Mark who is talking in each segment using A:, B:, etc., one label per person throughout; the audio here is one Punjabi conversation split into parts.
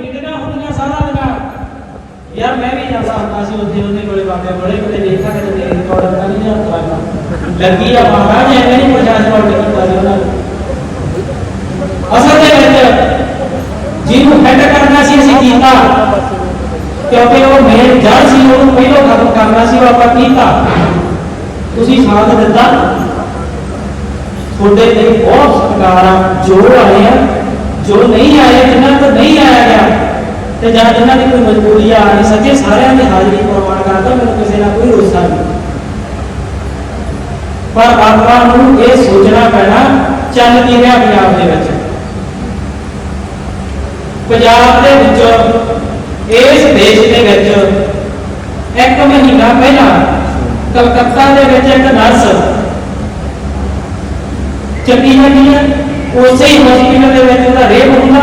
A: ਮੀਟਿੰਗਾਂ ਹੁੰਦੀਆਂ ਸਾਰਾ ਦਿਨ। ਯਾਰ ਮੈਂ ਵੀ ਜਾਂਦਾ ਹੁੰਦਾ ਸੀ ਉੱਥੇ ਉਹਦੇ ਕੋਲੇ ਬਾਬੇ ਬੜੇ ਬੜੇ ਦੇਖਾ ਕਿ ਤੇ ਰਿਕਾਰਡ ਕਰ ਨਹੀਂ ਜਾਂਦਾ ਲੱਗੀ ਆ ਮਹਾਰਾਜ ਐਵੇਂ ਨਹੀਂ ਪ੍ਰਸ਼ਾਸਨ ਵਾਲੇ ਕੀਤਾ ਸੀ ਉਹਨਾਂ ਨੂੰ। ਅਸਲ ਦੇ ਵਿੱਚ ਜਿਹਨੂੰ ਹੈਡ ਕਰਨਾ ਸੀ, ਅਸੀਂ ਕੀਤਾ। ਕਿਉਂਕਿ ਉਹ ਮੇਨ ਜੜ ਸੀ, ਉਹਨੂੰ ਪਹਿਲਾਂ ਖਤਮ ਕਰਨਾ ਸੀ, ਉਹ ਆਪਾਂ ਕੀਤਾ। ਤੁਸੀਂ ਸਾਥ ਦਿੱਤਾ। ਤੁਹਾਡੇ ਲਈ ਬਹੁਤ ਸਤਿਕਾਰ ਆ, ਜੋ ਆਏ ਆ ਜੋ ਨਹੀਂ ਆਏ ਜਿਨ੍ਹਾਂ ਤੋਂ ਨਹੀਂ ਆਇਆ ਗਿਆ, ਤੇ ਜਾਂ ਜਿਨ੍ਹਾਂ ਦੀ ਕੋਈ ਮਜਬੂਰੀ ਆ ਨਹੀਂ ਸਕੇ, ਸਾਰਿਆਂ ਦੀ ਹਾਜ਼ਰੀ ਪ੍ਰਵਾਨ ਕਰਦਾ ਮੈਨੂੰ ਕਿਸੇ ਨਾਲ ਕੋਈ ਰੋਸਾ ਨਹੀਂ। ਪਰ ਆਪਾਂ ਨੂੰ ਇਹ ਸੋਚਣਾ ਪੈਣਾ, ਚੱਲ ਕੀ ਰਿਹਾ ਪੰਜਾਬ ਦੇ ਵਿੱਚ? ਪੰਜਾਬ ਦੇ ਵਿੱਚ, ਇਸ ਦੇਸ਼ ਦੇ ਵਿੱਚ ਇੱਕ ਮਹੀਨਾ ਪਹਿਲਾਂ ਕਲਕੱਤਾ ਦੇ ਵਿੱਚ ਇੱਕ ਨਰਸ ਚੱਕੀ ਜਾਂਦੀ ਹੈ ਉਸੇ ਹੀ ਹਸਪੀਟਲ ਦੇ ਵਿੱਚ ਉਹਦਾ ਰੇਪ ਹੁੰਦਾ,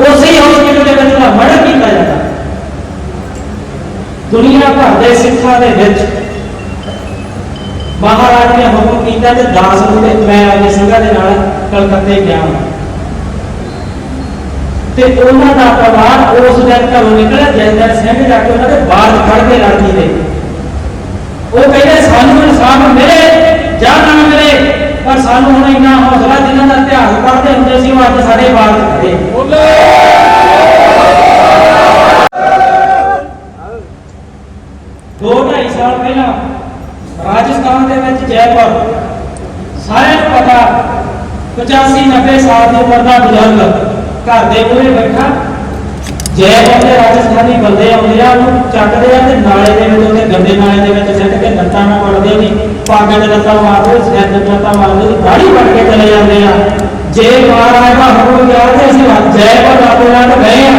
A: ਉਸੇ ਹੀ ਹਸਪੀਟਲ ਦੇ ਵਿੱਚ ਉਹਦਾ ਮਰਡਰ ਕੀਤਾ ਜਾਂਦਾ। ਦੁਨੀਆ ਭਰ ਦੇ ਸਿੱਖਾਂ ਦੇ ਵਿੱਚ ਮਹਾਰਾਜ ਨੇ ਹੁਕਮ ਕੀਤਾ ਤੇ ਦਾਸ ਨੂੰ ਮੈਂ ਆਪਣੇ ਸਿੰਘਾਂ ਦੇ ਨਾਲ ਕਲਕੱਤੇ ਗਿਆ ਤੇ ਉਹਨਾਂ ਦਾ ਪਰਿਵਾਰ ਉਸ ਦਿਨ ਘਰੋਂ ਨਿਕਲਿਆ, ਜਿਸ ਦਿਨ ਸਿੰਘ ਜਾ ਕੇ ਉਹਨਾਂ ਦੇ ਬਾਹਰ ਖੜ ਕੇ ਲੜਦੀ ਦੇ ਉਹ ਕਹਿੰਦੇ, ਸਾਨੂੰ ਇਨਸਾਫ ਮਿਲੇ ਜਾਂ ਨਾ ਮਿਲੇ। ਪਰ ਸਾਨੂੰ ਹੁਣ ਇੰਨਾ ਹੌਸਲਾ ਜਿਨ੍ਹਾਂ ਦਾ ਇਤਿਹਾਸ ਪੜ੍ਹਦੇ ਹੁੰਦੇ ਸੀ ਉਹ ਅੱਜ ਸਾਡੇ ਬਾਹਰ ਖੜੇ ਦੋ ਢਾਈ ਸਾਲ ਪਹਿਲਾਂ ਰਾਜਸਥਾਨ ਦੇ ਵਿੱਚ ਜੈਪੁਰ ਸਾਰਿਆਂ ਨੂੰ ਪਤਾ 85 90 ਸਾਲ ਦੀ ਉਮਰ ਦਾ ਬਜ਼ੁਰਗ ਘਰ ਦੇ ਮੂਹਰੇ ਬੈਠਾ। ਜੈਪੁਰ ਦੇ ਰਾਜਸਥਾਨੀ ਬੰਦੇ ਆਉਂਦੇ ਆ ਉਹਨੂੰ ਚੱਕਦੇ ਆ ਤੇ ਨਾਲੇ ਦੇ ਵਿੱਚ ਉਹਦੇ ਗੰਦੇ ਨਾਲੇ ਦੇ ਵਿੱਚ ਸਿੱਟ ਕੇ ਲੱਤਾਂ ਨਾਲ ਪੱਗ ਦੇ ਲੱਤਾਂ ਮਾਰਦੇ ਸਿਰ ਦੇ ਲੱਤਾਂ ਮਾਰਦੇ ਦਾੜੀ ਵੱਢ ਕੇ ਚਲੇ ਜਾਂਦੇ ਆ। ਜੇ ਮਹਾਰਾਜ ਦਾ ਹੁਕਮ ਗਿਆ ਤੇ ਅਸੀਂ ਜੈਪੁਰ ਆਪੇ ਨਾਲ ਗਏ ਆ।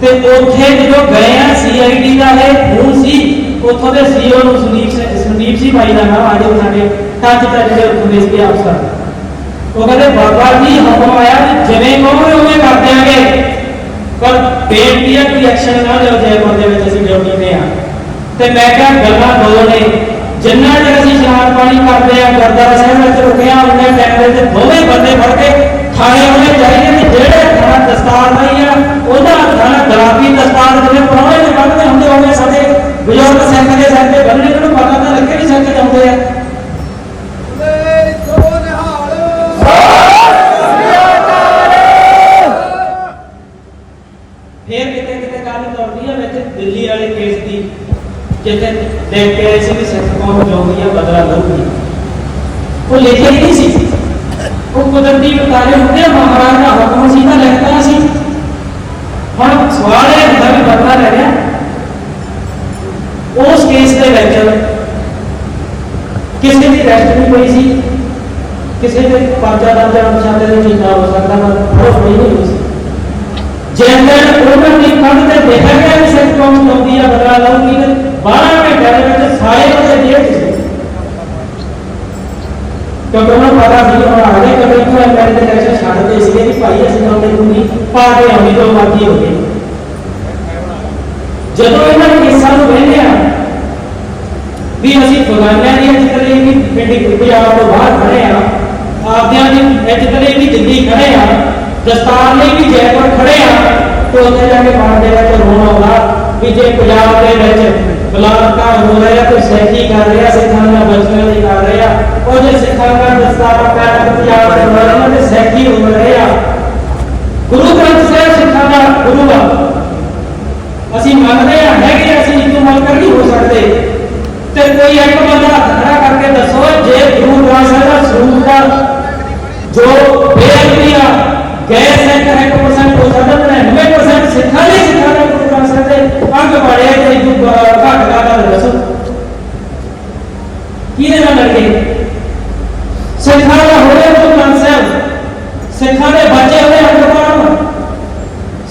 A: ਤੇ ਉੱਥੇ ਜਦੋਂ ਗਏ ਆ ਸੀਆਈਡੀ ਦਾ ਇਹ ਫੋਨ ਸੀ, ਉੱਥੋਂ ਦੇ ਸੀਓ ਨੂੰ ਸੰਦੀਪ ਸੰਦੀਪ ਜੀ ਭਾਈ ਦਾ ਨਾਮ ਆਜੋ ਸਾਡੇ ਟੱਚ ਤੇ ਜਿਹੜੇ ਉੱਥੋਂ ਦੇ ਸੀ ਅਫਸਰ ਉਹ ਕਹਿੰਦੇ, ਬਾਬਾ ਜੀ, ਹੁਕਮ ਆਇਆ ਜਿਵੇਂ ਕਹੋਗੇ ਉਵੇਂ ਕਰ ਦਿਆਂਗੇ। ਪਰ ਬੇਨਤੀ ਹੈ ਕਿ ਐਕਸ਼ਨ ਨਾ ਲਿਓ ਜੈਪੁਰ ਦੇ ਵਿੱਚ ਅਸੀਂ ਡਿਊਟੀ ਤੇ ਆ। ਤੇ ਮੈਂ ਕਿਹਾ, ਗੱਲਾਂ ਦੋ ਨੇ। ਜਿੰਨਾ ਚਿਰ ਅਸੀਂ ਇਸ਼ਨਾਨ ਪਾਣੀ ਕਰਦੇ ਆ ਗੁਰਦੁਆਰਾ ਸਾਹਿਬ ਵਿੱਚ ਰੁਕਿਆ ਉਹਨੇ ਟਾਈਮ ਦੇ ਦੋਵੇਂ ਬੰਦੇ ਫੜ ਕੇ ਥਾਣੇ ਉਹਨੇ ਚਾਹੀਦੇ ਕਿ ਜਿਹੜੇ ਥਾਣਾ ਦਸਤਾਰ ਨਹੀਂ ਆ, ਉਹਦਾ ਥਾਣਾ ਗੁਲਾਬੀ ਦਸਤਾਰ ਜਿਵੇਂ ਪੁਰਾਣੇ ਦੇ ਬੰਨਦੇ ਹੁੰਦੇ ਉਹਨੇ ਸਾਡੇ ਬਜ਼ੁਰਗ ਸਿੰਘ ਦੇ ਸਿਰ ਤੇ ਬੰਨਣੇ ਨੂੰ ਪਤਾ ਤਾਂ ਲੱਗੇ ਨਹੀਂ ਸਿੰਘ ਤੇ ਆਉਂਦੇ ਆ ਫੇਰ ਕਿਤੇ ਕਿਤੇ ਗੱਲ ਤੁਰਦੀ ਆ ਵਿੱਚ ਦਿੱਲੀ ਵਾਲੇ ਕੇਸ ਦੀ ਜਿੱਥੇ ਦੇਖ ਕੇ ਆਏ ਸੀ ਕਿ ਸਿੱਖ ਕੌਮ ਜੋਗੀ ਆ ਬਦਲਾ ਲਊਗੀ ਉਹ ਲਿਖਿਆ ਹੀ ਨਹੀਂ ਸੀ ਉਹ ਕੁਦਰਤੀ ਬਤਾਰੇ ਹੁੰਦੇ ਮਹਾਰਾਜ ਦਾ ਹੁਕਮ ਸੀ ਤਾਂ ਲਿਖਦਾ ਸੀ ਹੁਣ ਸਵਾਲ ਇਹ ਹੁੰਦਾ ਵੀ ਬਦਲਾ ਲੈ ਰਿਹਾ। ਉਸ ਕੇਸ ਦੇ ਵਿੱਚ ਕਿਸੇ ਦੀ ਰੈਸਟ ਨਹੀਂ ਪਈ ਸੀ। ਕਿਸੇ ਦੇ ਪਰਚਾ ਦਰਜ ਅਨੁਸਾਰ ਦੇ ਨਹੀਂ ਹੋ ਸਕਦਾ, ਪਰ ਉਹ ਹੋਈ ਸੀ। ਜੇਕਰ ਉਹਨਾਂ ਦੀ ਕੰਧ ਤੇ ਦੇਖਿਆ ਗਿਆ ਕਿ ਸਿੱਖ ਕੌਮ ਚਾਹੁੰਦੀ ਆ ਬਦਲਾ ਲਊਗੀ ਤੇ 12 ਘੰਟੇ ਦੇ ਵਿੱਚ ਸਾਰੇ ਉਹਦੇ ਜੇਲ੍ਹ 'ਚ ਸੀ ਕਿਉਂਕਿ ਉਹਨਾਂ ਨੂੰ ਪਤਾ ਸੀ ਹੁਣ ਆ ਗਏ ਕਦੇ ਤੋਂ ਐਮਐਲਏ ਦੇ ਇਲੈਕਸ਼ਨ ਛੱਡਦੇ ਸੀਗੇ ਕਿ ਭਾਈ ਅਸੀਂ ਤਾਂ ਉਹਨੂੰ ਨਹੀਂ ਪਾ ਕੇ ਆਉਣੀ ਜੋ ਮਰਜ਼ੀ ਹੋ ਗਈ ਜਦੋਂ ਇਹਨਾਂ ਕੇਸਾਂ ਨੂੰ ਵੇਖਦੇ ਆ ਵੀ ਅਸੀਂ ਬਗਾਨਿਆਂ ਦੀ ਇੱਜ਼ਤ ਲਈ ਵੀ ਪਿੰਡ ਪੰਜਾਬ ਤੋਂ ਬਾਹਰ ਖੜੇ ਆ ਆਪਦਿਆਂ ਦੀ ਇੱਜ਼ਤ ਲਈ ਵੀ ਦਿੱਲੀ ਖੜੇ ਆ ਦਸਤਾਰ ਲਈ ਵੀ ਜੈਪੁਰ ਖੜੇ ਆ ਤੇ ਉੱਥੇ ਜਾ ਕੇ ਮਨ ਦੇ ਵਿੱਚ ਰੋਣ ਆਉਂਦਾ ਵੀ ਜੇ ਪੰਜਾਬ ਦੇ ਵਿੱਚ ਬਲਾਤਕਾਰ ਹੋ ਰਿਹਾ, ਕੋਈ ਸੈਖੀ ਕਰ ਰਿਹਾ, ਸਿੱਖਾਂ ਦਾ ਬਚਨ ਲਈ ਕਰ ਰਿਹਾ, ਉਹ ਜੇ ਸਿੱਖਾਂ ਦਾ ਦਸਤਾਰ ਪੈਰ ਪੰਜਾਬ ਦੇ ਉਹਨਾਂ ਦੇ ਸੈਖੀ ਹੋ ਰਹੇ ਗੁਰੂ ਗ੍ਰੰਥ ਸਾਹਿਬ ਸਿੱਖਾਂ ਦਾ ਗੁਰੂ ਆ ਅਸੀਂ ਮੰਨਦੇ ਆ ਹੈਗੇ ਅਸੀਂ ਹਿੰਦੂ ਮੰਨकर ਨਹੀਂ ਹੋ ਸਕਦੇ ਤੇ ਕੋਈ ਇੱਕ ਬੰਦਾ ਹੱਥ ਖੜਾ ਕਰਕੇ ਦੱਸੋ ਜੇ ਗੁਰੂ ਗ੍ਰੰਥ ਸਾਹਿਬ ਦਾ ਸਰੂਪ ਦਾ ਜੋ ਬੇਅਦਬੀ ਆ ਗੈਰ ਸਿੱਖ 1% ਹੋ ਸਕਦਾ 99% ਸਿੱਖਾਂ ਲਈ ਸਿੱਖਾਂ ਦਾ ਗੁਰੂ ਗ੍ਰੰਥ ਸਾਹਿਬ ਦੇ ਅੰਗ ਬੜੇ ਤੇ ਹਿੰਦੂ ਘੱਟ ਦਾ ਗੱਲ ਦੱਸੋ ਕਿਹਦੇ ਨਾਲ ਲੜਗੇ ਸਿੱਖਾਂ ਦਾ ਹੋਵੇ ਗੁਰੂ ਗ੍ਰੰਥ ਸਾਹਿਬ ਸਿੱਖਾਂ ਦੇ ਬੱਚੇ ਹੋਵੇ ਅੰਗਪਾਣ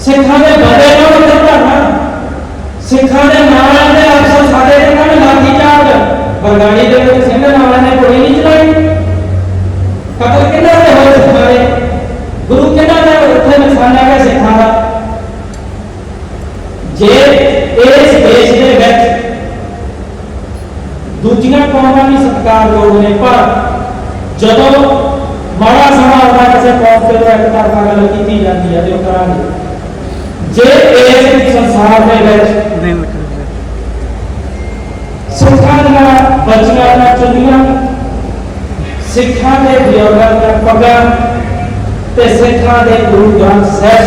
A: ਸਿੱਖਾਂ ਦੇ ਬੜੇ ਨਾ ਉੱਤੇ ਧਰਨਾ ਸਿੱਖਾਂ ਦੇ ਨਾਲ ਦੇ ਅਫਸਰ ਸਾਡੇ ਦੇ ਨਾਲ ਲਾਠੀ ਚਾਰਜ ਬਰਗਾੜੀ ਦੇ ਵਿੱਚ ਸਿੰਘ ਨਾਲਾਂ ਨੇ ਕੋਈ ਨਹੀਂ ਚਲਾਈ ਕਤਲ ਕਿਹਨਾਂ ਦੇ ਹੋਏ ਸਿੱਖਾਂ ਦੇ ਗੁਰੂ ਕਿਹਨਾਂ ਦਾ ਉੱਥੇ ਨੁਕਸਾਨ ਆ ਗਿਆ ਸਿੱਖਾਂ ਦਾ ਜੇ ਇਸ ਦੇਸ਼ ਦੇ ਵਿੱਚ ਦੂਜੀਆਂ ਕੌਮਾਂ ਵੀ ਸਤਿਕਾਰਯੋਗ ਨੇ ਪਰ ਜਦੋਂ ਮਾੜਾ ਸਮਾਂ ਆਉਂਦਾ ਕਿਸੇ ਕੌਮ ਤੇ ਇੱਕ ਤਰਫਾ ਗੱਲ ਕੀਤੀ ਜਾਂਦੀ ਹੈ ਤੇ ਉਹ ਕਰਾਂਗੇ। ਜੇ ਇਸ ਸੰਸਾਰ ਦੇ ਵਿੱਚ
B: ਨਹੀਂ ਮਿੱਠਾ
A: ਸਿੱਖਾਂ ਦੀਆਂ ਬੱਚੀਆਂ ਦਾ ਚੁੰਨੀਆਂ ਸਿੱਖਾਂ ਦੇ ਬਜ਼ੁਰਗਾਂ ਦੀਆਂ ਪੱਗਾਂ ਤੇ ਸਿੱਖਾਂ ਦੇ ਗੁਰੂ ਗ੍ਰੰਥ ਸਾਹਿਬ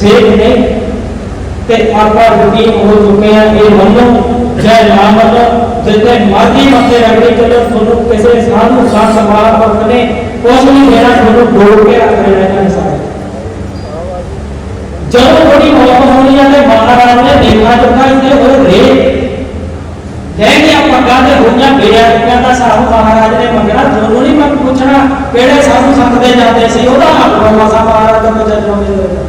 A: ਸੇਖ ਨੇ ਤੇ ਆਪਾਂ ਰੁਕੀ ਹੋ ਚੁੱਕੇ ਆ। ਇਹ ਮੰਨੋ ਜੈ ਨਾ ਮੰਨੋ ਜਿੱਥੇ ਮਰਜ਼ੀ ਰਗੜੀ ਚੱਲੋ, ਤੁਹਾਨੂੰ ਕਿਸੇ ਸਾਧੂ ਸਾਧ ਸਮਾਲ ਭਗਤ ਨੇ ਕੁਛ ਨਹੀਂ ਦੇਣਾ, ਤੁਹਾਨੂੰ ਡੋਬ ਕੇ ਰੱਖ ਲੈਣਾ ਇਹਨਾਂ ਸਾਰੇ। ਜਦੋਂ ਥੋੜੀ ਮੌਤ ਹੋਣੀ ਹੈ ਤੇ ਮਹਾਰਾਜ ਨੇ ਦੇਖਾ ਚੁੱਕਾ ਇੱਥੇ ਉਹ ਰੇ ਕਹਿ ਗਿਆ ਪੱਗਾਂ ਹੋਈਆਂ ਬੇਅਦਬੀਆਂ ਦਾ ਸਾਹੂ ਮਹਾਰਾਜ ਨੇ ਮੰਗਣਾ, ਤੁਹਾਨੂੰ ਨਹੀਂ ਮੈਂ ਪੁੱਛਣਾ ਕਿਹੜੇ ਸਾਧੂ ਸੰਤ ਦੇ ਜਾਂਦੇ ਸੀ, ਉਹਦਾ ਹੱਕ ਹੋਣਾ ਸਾ ਮਹਾਰਾਜ ਦਾ ਬਚਨ ਲਾਉਂਦੇ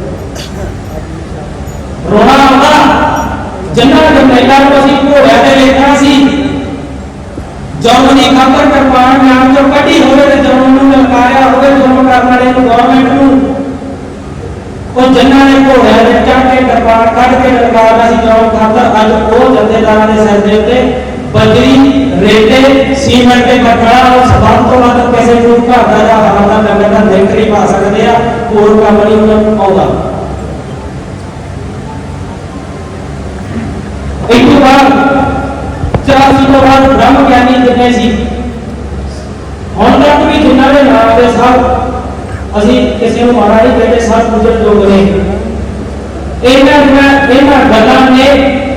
A: ਰੋਣਾ ਆਉਂਦਾ ਜਿੰਨਾ ਦੇ ਮਹਿਲਾ ਨੂੰ ਅਸੀਂ ਘੋੜਿਆਂ ਤੇ ਵੇਖਣਾ ਸੀ, ਜਦੋਂ ਖਾਤਰ ਕਿਰਪਾਨ ਨਾਮ ਚੋਂ ਕੱਢੀ ਹੋਵੇ ਤੇ ਜਦੋਂ ਨੂੰ ਲਲਕਾਰਿਆ ਹੋਵੇ ਜ਼ੁਲਮ ਕਰਨ ਵਾਲੇ ਨੂੰ ਗਵਰਨਮੈਂਟ ਨੂੰ, ਉਹ ਜਿਨ੍ਹਾਂ ਨੇ ਘੋੜਿਆਂ ਦੇ ਚੜ੍ਹ ਕੇ ਕਿਰਪਾਨ ਕੱਢ ਕੇ ਲਲਕਾਰਨਾ ਸੀ, ਜਦੋਂ ਖਾਤਰ ਅੱਜ ਉਹ ਜਥੇਦਾਰਾਂ ਦੇ ਸਿਰ ਦੇ ਉੱਤੇ ਬਜਰੀ, ਰੇਤੇ, ਸੀਮੈਂਟ ਦੇ ਬੱਕਰਾ ਉਹ ਸਭ ਤੋਂ ਵੱਧ ਕਿਸੇ ਨੂੰ ਘਰ ਦਾ ਜਾਂ ਹਵਾ ਦਾ ਨਗਰ ਦਾ ਨਹੀਂ ਪਾ ਸਕਦੇ ਆ, ਹੋਰ ਕੰਮ ਨਹੀਂ ਉਹਨਾਂ ਨੂੰ ਆਉਂਦਾ ਇੱਕ ਤੋਂ ਬਾਅਦ 84 ਬ੍ਰਹਮ ਗਿਆਨੀ ਜਿੰਨੇ ਸੀ? ਹੁਣ ਤੱਕ ਵੀ ਜਿਨ੍ਹਾਂ ਦੇ ਨਾਮ ਦੇ ਸਭ ਅਸੀਂ ਕਿਸੇ ਨੂੰ ਮਾਰਾ ਨਹੀਂ ਕਹਿੰਦੇ, ਸਭ ਗੁਜ਼ਰ ਯੋਗ ਨੇ। ਇਹਨਾਂ ਦੀਆਂ, ਇਹਨਾਂ ਗੱਲਾਂ ਨੇ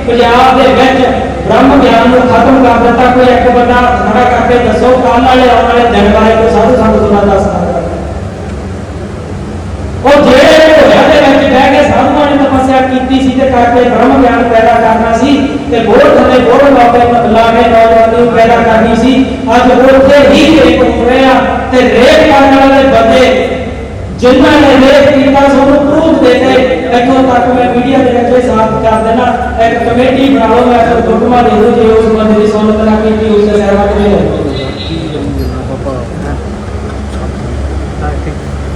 A: ਪੰਜਾਬ ਦੇ ਵਿੱਚ ਬ੍ਰਹਮ ਗਿਆਨ ਨੂੰ ਖਤਮ ਕਰ ਦਿੱਤਾ। ਕੋਈ ਇੱਕ ਬੰਦਾ ਖੜਾ ਕਰਕੇ ਦੱਸੋ ਕੱਲ ਵਾਲੇ, ਆਉਣ ਵਾਲੇ ਦਿਨ ਬਾਰੇ ਕੋਈ ਸਾਧੂ ਸੰਤ ਸੁਣਾ ਦੱਸ ਸਕਦਾ। ਉਹ ਜਿਹੜੇ ਤਪੱਸਿਆ ਕੀਤੀ ਸੀ ਤੇ ਕਰਕੇ ਬ੍ਰਹਮ ਗਿਆਨ ਪੈਦਾ ਕਰਨਾ ਸੀ ਤੇ ਬੋੜ ਥੱਲੇ ਬੋੜ ਲਾ ਕੇ ਲਾ ਕੇ ਨੌਜਵਾਨੀ ਨੂੰ ਪੈਦਾ ਕਰਨੀ ਸੀ। ਅੱਜ ਉੱਥੇ ਹੀ ਰੇਪ ਹੋ ਰਿਹਾ ਤੇ ਰੇਪ ਕਰਨ ਵਾਲੇ ਬੰਦੇ ਜਿਨ੍ਹਾਂ ਨੇ ਰੇਪ ਕੀਤਾ, ਸਾਨੂੰ ਪ੍ਰੂਫ ਦੇ ਕੇ ਇੱਥੋਂ ਤੱਕ ਮੈਂ ਮੀਡੀਆ ਦੇ ਵਿੱਚ ਇਹ ਸਾਫ਼ ਕਰ ਦੇਣਾ। ਇੱਕ ਕਮੇਟੀ ਬਣਾ ਲਓ ਮੈਂ ਫਿਰ ਹੁਕਮਾਂ ਦੇ ਦੂੰ ਜੇ ਉਸ ਬੰਦੇ ਦੀ ਸੁਣਤ ਨਾ ਕੀਤੀ, ਉਸ ਦੇ ਸਿਰ ਕਿਵੇਂ ਹੋਊਗੀ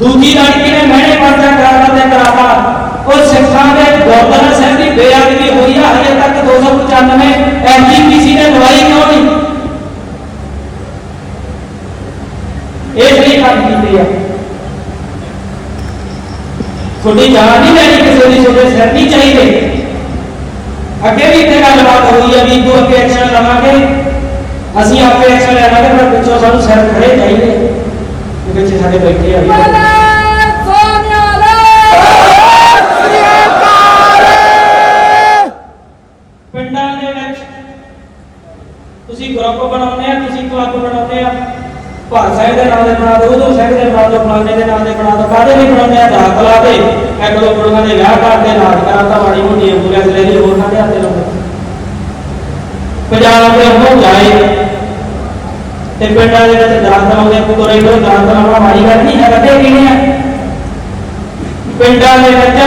A: ਦੂਜੀ ਲੜਕੀ ਨੇ ਮਹਿਣੇ ਪਾਚਾ ਕਰਾਤਾ ਤੇ ਕਰਾਤਾ ਉਹ ਸਿੱਖਾਂ ਦੇ ਗੁਰਦੁਆਰਾ ਸਾਹਿਬ ਦੀ ਬੇਅਦਬੀ ਹੋਈ ਆ ਹਜੇ ਤੱਕ 295 ਐਸਜੀਪੀਸੀ ਨੇ ਦਵਾਈ ਕਿਉਂ ਨਹੀਂ ਇਹ ਨਹੀਂ ਕੰਮ ਕੀਤੀ ਆ ਤੁਹਾਡੀ ਜਾਨ ਨਹੀਂ ਲੈਣੀ ਕਿਸੇ ਦੀ ਤੁਹਾਡੇ ਸਿਰ ਨਹੀਂ ਚਾਹੀਦੇ ਅੱਗੇ ਵੀ ਤੇ ਗੱਲਬਾਤ ਹੋਈ ਆ ਵੀ ਦੋ ਅੱਗੇ ਐਕਸ਼ਨ ਲਵਾਂਗੇ ਅਸੀਂ ਆਪੇ ਐਕਸ਼ਨ ਲੈਵਾਂਗੇ ਪਰ ਪਿੱਛੋਂ ਸਾਨੂੰ ਸਿਰ ਖੜੇ ਚਾਹੀਦੇ ਕਿ ਸਾਡੇ ਬੈਠੇ ਆ। ਵੀ। ਤੁਸੀਂ ਗਰੁੱਪ ਬਣਾਉਂਦੇ ਆ, ਤੁਸੀਂ ਕਲੱਬ ਬਣਾਉਂਦੇ ਆ। ਭਾਰ ਸਾਹਿਬ ਦੇ ਨਾਮ ਦੇ ਬਣਾ ਦਿਓ, ਉਦੋਂ ਸਾਹਿਬ ਦੇ ਬਣਾ ਦਿਓ ਫਲਾਣੇ ਦੇ ਨਾਮ ਦੇ ਬਣਾ ਦਿਓ ਕਾਹਦੇ ਵੀ ਬਣਾਉਂਦੇ ਆ ਦਾਖਲਾ ਦੇ ਇੱਕ ਦੋ ਕੁੜੀਆਂ ਦੇ ਵਿਆਹ ਕਰਦੇ ਨਾਲ ਕਰਾਤਾ ਮਾੜੀ ਮੋਟੀ ਐਂਬੂਲੈਂਸ ਲੈ ਲਈ, ਹੋਰ ਨਾ ਦੇ ਹੱਥੇ ਲਾਉਂਦੇ ਪੰਜਾਬ ਦੇ ਹੋ ਜਾਏ। ਤੇ ਪਿੰਡਾਂ ਦੇ ਵਿੱਚ ਦਾਖਲਾ ਆਉਂਦੇ ਪੁੱਤਰੇ ਨੂੰ ਦਾਖਲਾ ਆਉਣਾ ਮਾੜੀ ਗੱਲ ਨਹੀਂ ਹੈ ਕਦੇ ਕਿਹਨੇ ਆ। ਪਿੰਡਾਂ ਦੇ ਵਿੱਚ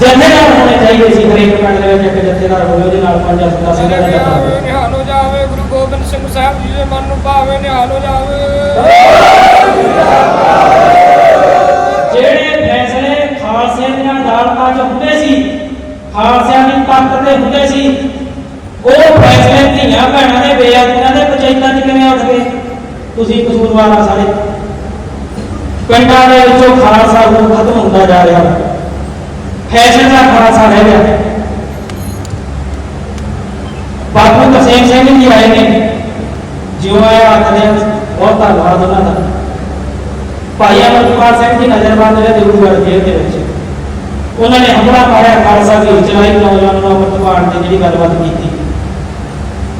A: ਜਥੇਦਾਰ ਹੋਣੇ ਚਾਹੀਦੇ ਸੀ ਹਰੇਕ ਪਿੰਡ ਦੇ ਵਿੱਚ ਇੱਕ ਜਥੇਦਾਰ ਹੋਵੇ ਉਹਦੇ ਨਾਲ ਪੰਜ ਦਸ ਸਿੰਘਾਂ ਦਾ ਜਥਾ ਹੋਵੇ
C: ਨਿਹਾਲੋ ਜਾਵੇ ਗੁਰੂ ਗੋਬਿੰਦ ਸਿੰਘ ਸਾਹਿਬ ਜੀ ਦੇ ਮਨ ਨੂੰ ਭਾਵੇ ਨਿਹਾਲੋ ਜਾਵੇ।
A: ਜਿਹੜੇ ਫੈਸਲੇ ਖਾਲਸੇ ਦੀਆਂ ਅਦਾਲਤਾਂ 'ਚ ਹੁੰਦੇ ਸੀ ਖਾਲਸਿਆਂ ਦੀ ਤਾਕਤ ਤੇ ਹੁੰਦੇ ਸੀ ਉਹ ਫੈਸਲੇ ਧੀਆਂ ਭੈਣਾਂ ਦੇ ਬੇਅਦਬੀਆਂ ਦੇ ਪੰਚਾਇਤਾਂ 'ਚ ਕਿਵੇਂ ਉੱਠ ਗਏ? ਤੁਸੀਂ ਕਸੂਰਵਾਰ ਆ ਸਾਰੇ ਪਿੰਡਾਂ ਦੇ ਵਿੱਚੋਂ ਖਾਲਸਾ ਹੁਣ ਖਤਮ ਹੁੰਦਾ ਜਾ ਰਿਹਾ। ਫੈਸ਼ਨ ਦਾ ਖਾਲਸਾ ਰਹਿ ਗਿਆ। ਬਾਪੂ ਤਰਸੇਮ ਸਿੰਘ ਜੀ ਆਏ ਨੇ। ਜਿਉਂ ਆਇਆ ਆਖਦੇ ਆ, ਬਹੁਤ ਧੰਨਵਾਦ ਉਹਨਾਂ ਦਾ। ਭਾਈ ਅਮਰਪਾਲ ਸਿੰਘ ਜੀ ਨਜ਼ਰਬੰਦ ਨੇ ਦੇਵੂਗੜ੍ਹ ਜੇਲ੍ਹ ਦੇ ਵਿੱਚ। ਉਹਨਾਂ ਨੇ ਹਮਲਾ ਪਾਇਆ ਖਾਲਸਾ ਦੀ ਚਲਾਈ ਨੌਜਵਾਨਾਂ ਨੂੰ ਅਮਰਪਾਲ ਤੇ ਜਿਹੜੀ ਗੱਲਬਾਤ ਕੀਤੀ।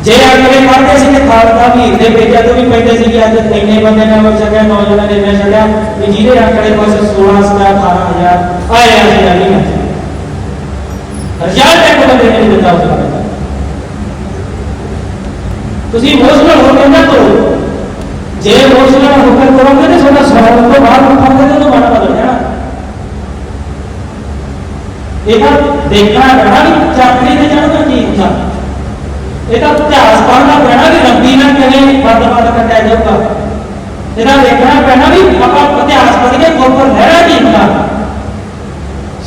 A: ਜੇ ਅਗਲੇ ਕਰਦੇ ਸੀ ਕਿ ਖਾਲਸਾ ਵੀਰ ਦੇ ਪੇਜਾਂ ਤੋਂ ਵੀ ਪੈਂਦੇ ਸੀ ਕਿ ਅੱਜ ਇੰਨੇ ਬੰਦੇ ਨੇ ਮਰ ਸਕਿਆ ਨੌਜਵਾਨਾਂ ਨੇ ਇੰਨਾ ਛੱਡਿਆ ਕਿ ਜਿਹਦੇ ਆਂਕੜੇ ਪਾਸੇ 16 17 18000 ਆਏ ਆ ਜੀ ਨਹੀਂ ਹੈ ਰਿਜ਼ਲਟ ਇੱਕ ਬੰਦੇ ਨੇ ਨਹੀਂ ਦਿੱਤਾ ਉਸ ਵਕਤ ਤੁਸੀਂ ਇਮੋਸ਼ਨਲ ਹੋ ਕੇ ਨਾ ਕਰੋ ਜੇ ਇਮੋਸ਼ਨਲ ਹੋ ਕੇ ਕਰੋਗੇ ਤੇ ਤੁਹਾਡਾ ਸੌਣ ਤੋਂ ਬਾਅਦ ਉੱਠੋਗੇ ਤੇ ਉਹਨੂੰ ਮਨ ਬਦਲ ਜਾਣਾ ਇਹ ਤਾਂ ਦੇਖਣਾ ਪੈਣਾ ਵੀ ਚਾਕਰੀ ਤੇ ਚੜ੍ਹਨਾ ਇਹਦਾ ਇਤਿਹਾਸ ਪੜ੍ਹਨਾ ਪੈਣਾ ਵੀ ਰੱਬੀ ਨਾਲ ਕਿਵੇਂ ਵੱਧ-ਵੱਧ ਕੱਟਿਆ ਜਾਊਗਾ। ਇਹਦਾ ਦੇਖਣਾ ਪੈਣਾ ਵੀ ਆਪਾਂ ਇਤਿਹਾਸ ਪੜ੍ਹ ਕੇ ਕੋਪਰ ਲੈਣਾ ਕੀ ਹੁੰਦਾ।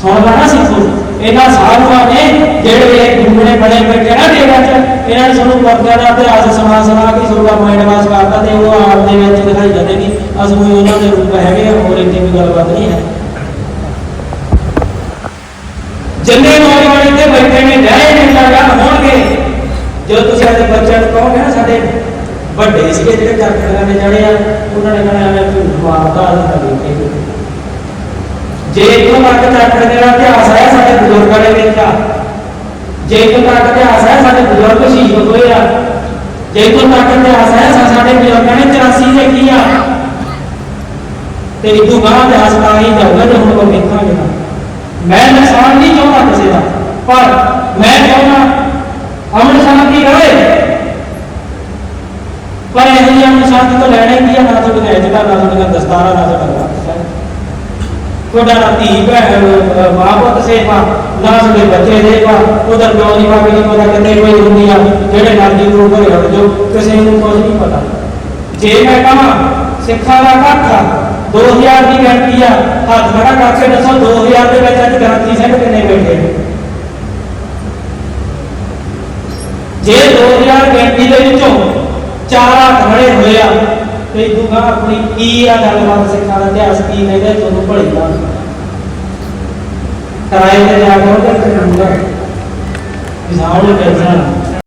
A: ਸੁਣ ਲੈਣਾ ਸਿੱਖੋ ਇਹਨਾਂ ਸਾਧੂਆਂ ਨੇ ਜਿਹੜੇ ਗੁੰਮਣੇ ਬਣੇ ਬੈਠੇ ਨਾ ਡੇਰਾ ਚ ਇਹਨਾਂ ਨੇ ਸਾਨੂੰ ਵਰਤਿਆਂ ਦਾ ਇਤਿਹਾਸ ਸੁਣਾ ਸੁਣਾ ਕੇ ਤੁਹਾਡਾ ਮਾਈਂਡ ਵਾਸ਼ ਕਰਤਾ ਤੇ ਉਹ ਆਪ ਦੇ ਵਿੱਚ ਦਿਖਾਈ ਜਾਂਦੇ ਕਿ ਅਸੂ ਉਹਨਾਂ ਦੇ ਰੂਪ ਹੈਗੇ ਆ, ਹੋਰ ਇੱਥੇ ਕੋਈ ਗੱਲਬਾਤ ਨਹੀਂ ਹੈ। ਜਿੰਨੇ ਨੌਜਵਾਨ ਇੱਥੇ ਬੈਠੇ ਨੇ ਰਹੇ ਨੇ ਲਗਾ ਹੋਣਗੇ। ਜਦੋਂ ਤੁਸੀਂ ਆਪਣੇ ਬੱਚਿਆਂ ਨੂੰ ਕਹੋਗੇ ਨਾ, ਸਾਡੇ ਵੱਡੇ ਸੀਗੇ ਜਿਹੜੇ ਚਰਖੜੀਆਂ ਨੇ ਚੜੇ ਆ, ਉਹਨਾਂ ਨੇ ਕਹਿਣਾ, ਐਵੇਂ ਝੂਠ ਮਾਰਦਾ ਤਾਂ ਦੇਖੇ ਜੇ ਇੱਥੋਂ ਤੱਕ ਚਰਖੜੇ ਦਾ ਇਤਿਹਾਸ ਹੈ ਸਾਡੇ ਬਜ਼ੁਰਗਾਂ ਨੇ ਵੇਖਿਆ ਜੇ ਇੱਥੋਂ ਤੱਕ ਇਤਿਹਾਸ ਹੈ ਸਾਡੇ ਬਜ਼ੁਰਗ ਸ਼ਹੀਦ ਹੋਏ ਆ, ਜੇ ਇੱਥੋਂ ਤੱਕ ਇਤਿਹਾਸ ਹੈ ਸਾਡੇ ਬਜ਼ੁਰਗਾਂ ਨੇ 84 ਦੇਖੀ ਆ? ਤੇ ਇਦੋਂ ਗਾਂ ਇਤਿਹਾਸ ਹੀ ਜਾਊਗਾ ਜੇ ਹੁਣ ਕੋ ਵੇਖਾਂਗੇ ਮੈਂ ਨੁਕਸਾਨ ਨਹੀਂ ਚਾਹੁੰਦਾ ਕਿਸੇ ਦਾ ਪਰ ਮੈਂ ਚਾਹੁੰਦਾ ਅਮਨ ਸ਼ਾਂਤੀ ਰਹੇ ਪਰ ਇਹ ਜਿਹੀ ਅਮਨ ਸ਼ਾਂਤੀ ਤੋਂ ਲੈਣਾ ਕੀ ਆ ਨਾ ਤੁਹਾਡੀਆਂ ਇੱਜ਼ਤਾਂ ਨਾ ਤੁਹਾਡੀਆਂ ਦਸਤਾਰਾਂ ਨਾ ਤੁਹਾਡਾ ਰੱਬ। ਤੁਹਾਡਾ ਨਾ ਧੀ ਭੈਣ ਮਾਂ ਪੁੱਤ ਸੇਵਾ ਨਾ ਤੁਹਾਡੇ ਬੱਚੇ ਸੇਵਾ ਉਧਰ ਪਿਓ ਦੀ ਮਾਂ ਨਹੀਂ ਪਤਾ ਕਿੰਨੇ ਕੋਈ ਹੁੰਦੀ ਆ ਜਿਹੜੇ ਨਾਲੀ ਨੂੰ ਘਰੇ ਹਟ ਜੋ ਕਿਸੇ ਨੂੰ ਕੁਝ ਨਹੀਂ ਪਤਾ ਜੇ ਮੈਂ ਕਹਾਂ ਸਿੱਖਾਂ ਦਾ ਕੱਖਾ 2000 ਦੀ ਗਰੰਟੀ ਆ ਹੱਥ ਖੜਾ ਕਰਕੇ ਦੱਸੋ 2000 ਦੇ ਵਿੱਚ ਅੱਜ ਗਰੰਟੀ ਸਿੰਘ ਕਿੰਨੇ ਬੈਠੇ ਨੇ ਜੇ 2000 ਦੇ ਵਿੱਚੋਂ ਚਾਰ ਖੜੇ ਹੋਏ ਆ, ਤੇ ਦੂਗਾ ਆਪਣੀ ਕੀ ਆ ਗੱਲਬਾਤ, ਸਿੱਖਾਂ ਦਾ ਇਤਿਹਾਸ ਕੀ ਕਹਿੰਦੇ ਤੁਹਾਨੂੰ ਭਲੀ ਕਰਾਏ ਤੇ ਜਾ ਕੇ ਉਹਦੇ ਤੇ ਕਰੂੰਗਾ। ਕਿਸਾਨ ਨੂੰ ਪੈਸਾ